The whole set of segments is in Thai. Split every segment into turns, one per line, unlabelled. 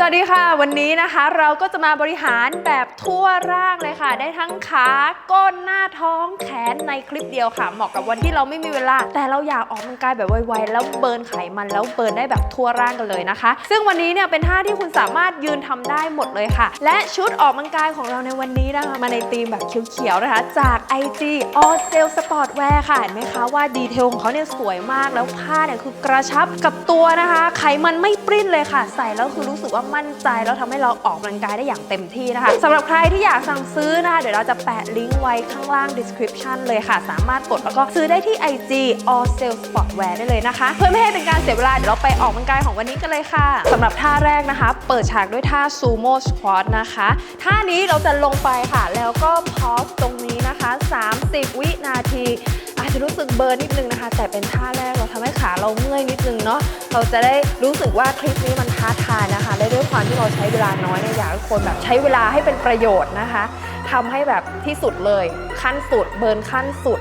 สวัสดีค่ะ วันนี้นะคะเราก็จะมาบริหารแบบทั่วร่างเลยค่ะ ได้ทั้งขาก้นหน้าท้องแขนในคลิปเดียวค่ะ เหมาะกับวันที่เราไม่มีเวลา แต่เราอยากออกกำลังกายแบบไวๆแล้วเบิร์นไขมันแล้วเบิร์นได้แบบทั่วร่างกันเลยนะคะ ซึ่งวันนี้เนี่ยเป็นท่าที่คุณสามารถยืนทำได้หมดเลยค่ะ และชุดออกกำลังกายของเราในวันนี้นะคะมาในธีมแบบเขียวๆนะคะ จาก IG All Sale Sportwear ค่ะเห็นไหมคะว่าดีเทลของเขาเนี่ยสวยมากแล้วผ้าเนี่ยคือกระชับกับตัวนะคะ ไขมันไม่ปริ้นเลยค่ะ ใส่แล้วคือรู้สึกว่ามั่นใจแล้วทำให้เราออกกำลังกายได้อย่างเต็มที่นะคะสำหรับใครที่อยากสั่งซื้อนะคะเดี๋ยวเราจะแปะลิงก์ไว้ข้างล่าง description เลยค่ะ สามารถกดแล้วก็ซื้อได้ที่ IG All Sale Sportwear ได้เลยนะคะ เพื่อไม่ให้เป็นการเสียเวลา เดี๋ยวเราไปออกกำลังกายของวันนี้กันเลยค่ะสำหรับท่าแรกนะคะ เปิดฉากด้วยท่า Sumo Squat นะคะ ท่านี้เราจะลงไปค่ะ แล้วก็พอสตรงนี้นะคะ 30 วินาทีอาจจะรู้สึกเบิร์นนิดนึงนะคะ แต่เป็นท่าแรกเราทำให้ขาเราเมื่อยนิดนึงเนาะเราจะได้รู้สึกว่าคลิปนี้มันท้าทายนะ ด้วยความที่เราใช้เวลาน้อยเนี่ยอยากให้คนแบบใช้เวลาให้เป็นประโยชน์นะคะทำให้แบบที่สุดเลยขั้นสุดเบิร์นขั้นสุด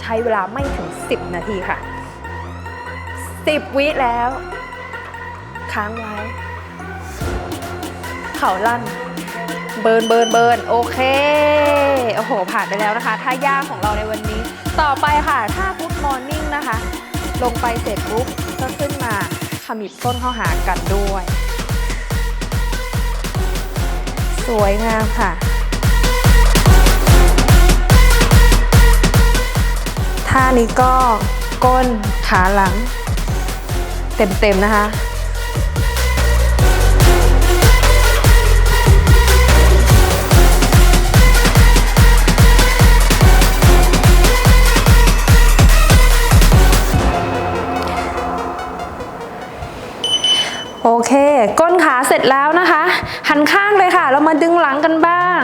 ใช้เวลาไม่ถึง 10 นาทีค่ะ 10 วิแล้ว ค้างไว้เข่าลั่นเบิร์นเบิร์นเบิร์นโอเค โอ้โห ผ่านไปแล้วนะคะ ท่ายากของเราในวันนี้ ต่อไปค่ะท่า Good Morning นะคะ ลงไปเสร็จปุ๊บก็ขึ้นมาขมิบส้นเข้าหากันด้วย สวยงามค่ะ ท่านี้ก็ก้นขาหลัง เต็ม ๆ นะคะโอเค ก้นขาเสร็จแล้วนะคะ หันข้างเลยค่ะ เรามาดึงหลังกันบ้าง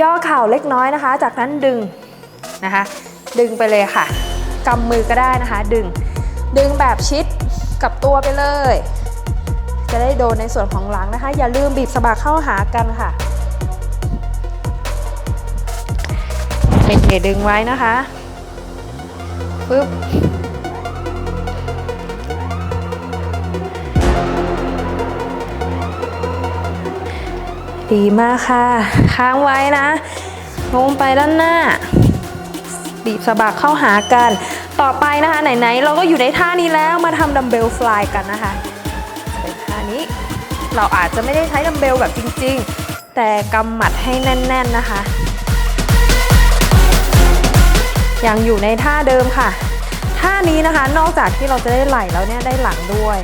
ย่อเข่าเล็กน้อยนะคะ จากนั้นดึงนะคะ ดึงไปเลยค่ะกำมือก็ได้นะคะ ดึง ดึงแบบชิดกับตัวไปเลย จะได้โดนในส่วนของหลังนะคะ อย่าลืมบีบสะบักเข้าหากันค่ะเด็กๆดึงไว้นะคะปึ๊บ ดีมากค่ะ ค้างไว้นะ ลงไปด้านหน้า บีบสะบักเข้าหากัน ต่อไปนะคะ ไหนๆ เราก็อยู่ในท่านี้แล้วมาทำดัมเบลฟลายกันนะคะเป็นท่านี้ เราอาจจะไม่ได้ใช้ดัมเบลแบบจริง ๆ แต่กำหมัดให้แน่น ๆ นะคะ ยังอยู่ในท่าเดิมค่ะ ท่านี้นะคะ นอกจากที่เราจะได้ไหล่แล้วเนี่ย ได้หลังด้วย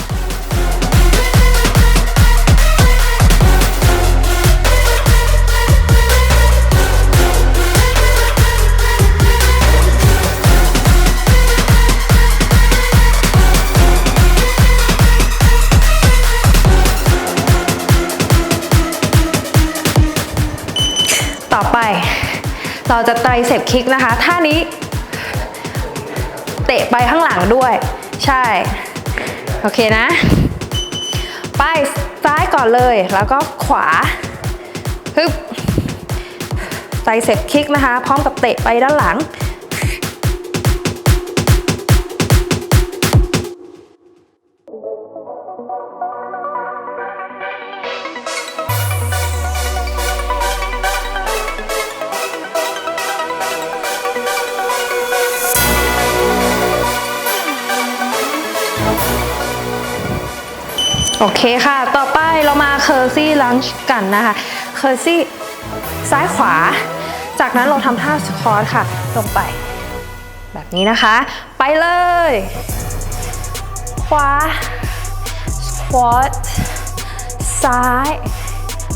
เราจะไตรเสพคิกนะคะท่านี้ เตะไปข้างหลังด้วย ใช่ โอเคนะ ไปซ้ายก่อนเลย แล้วก็ขวาฮึบไตรเสพคิกนะคะ พร้อมกับเตะไปด้านหลัง โอเคค่ะ ต่อไปเรามาเคอร์ซี่ลันช์กันนะคะ เคอร์ซี่ซ้ายขวา จากนั้นเราทำท่าสควอตค่ะ ลงไป แบบนี้นะคะ ไปเลย ขวา สควอต ซ้าย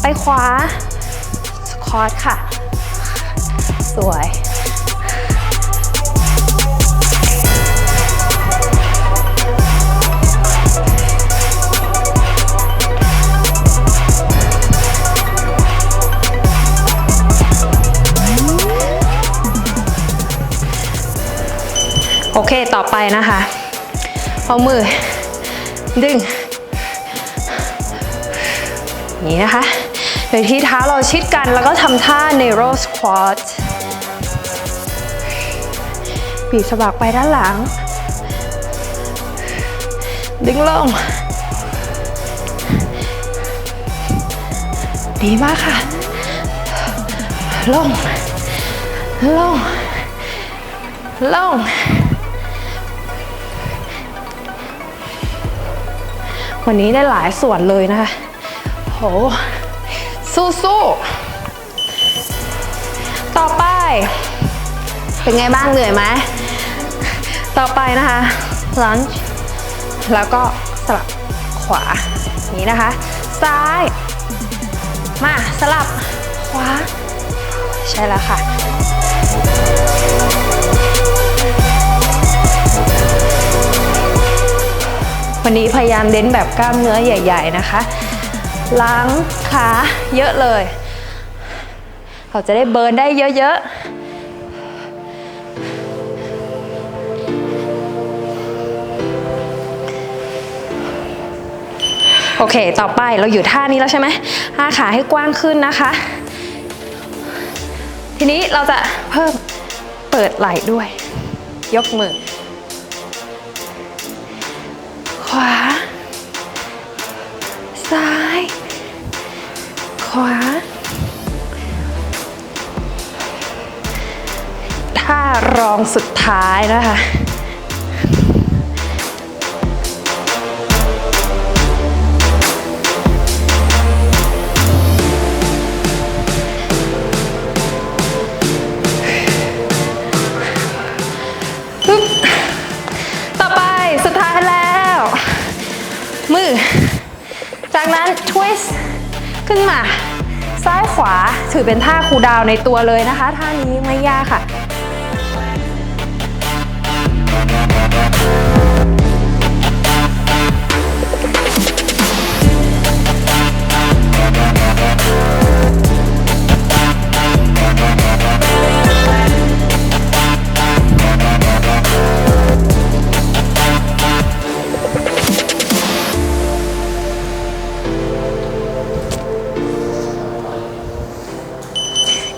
ไปขวา สควอตค่ะ สวย โอเคต่อไปนะคะเอามือ ดึงนี้นะคะโดยที่เท้าเราชิดกันแล้วก็ทำท่า narrow squat บีบสะบักไปด้านหลัง ดึงลง ดีมากค่ะ ลง ลง ลง วันนี้ได้หลายส่วนเลยนะคะ โห สู้สู้ต่อไป เป็นไงบ้างเหนื่อยไหม ต่อไปนะคะ lunge แล้วก็สลับขวา นี้นะคะ ซ้าย มาสลับขวา ใช่แล้วค่ะ วันนี้พยายามเน้นแบบกล้ามเนื้อใหญ่ ๆนะคะ ล้างขาเยอะเลยเราจะได้เบิร์นได้เยอะๆโอเค ต่อไปเราอยู่ท่านี้แล้วใช่ไหมห้าขาให้กว้างขึ้นนะคะ ทีนี้เราจะเพิ่มเปิดไหล่ด้วย ยกมือ วา ซ้าย ขวา ท่ารองสุดท้ายนะคะ ขึ้นมา ซ้ายขวาถือเป็นท่าคูดาวในตัวเลยนะคะ ท่านี้ไม่ยากค่ะ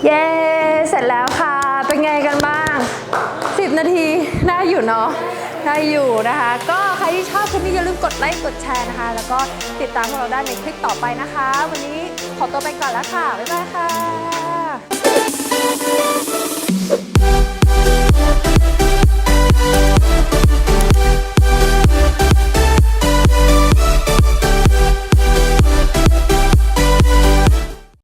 เย้ เสร็จแล้วค่ะ เป็นไงกันบ้าง 10 นาที น่าอยู่เนาะ น่าอยู่นะคะ ก็ใครที่ชอบคลิปนี้อย่าลืมกดไลค์ กดแชร์นะคะ แล้วก็ติดตามพวกเราได้ในคลิปต่อไปนะคะ วันนี้ขอตัวไปก่อนแล้วค่ะ บ๊ายบายค่ะ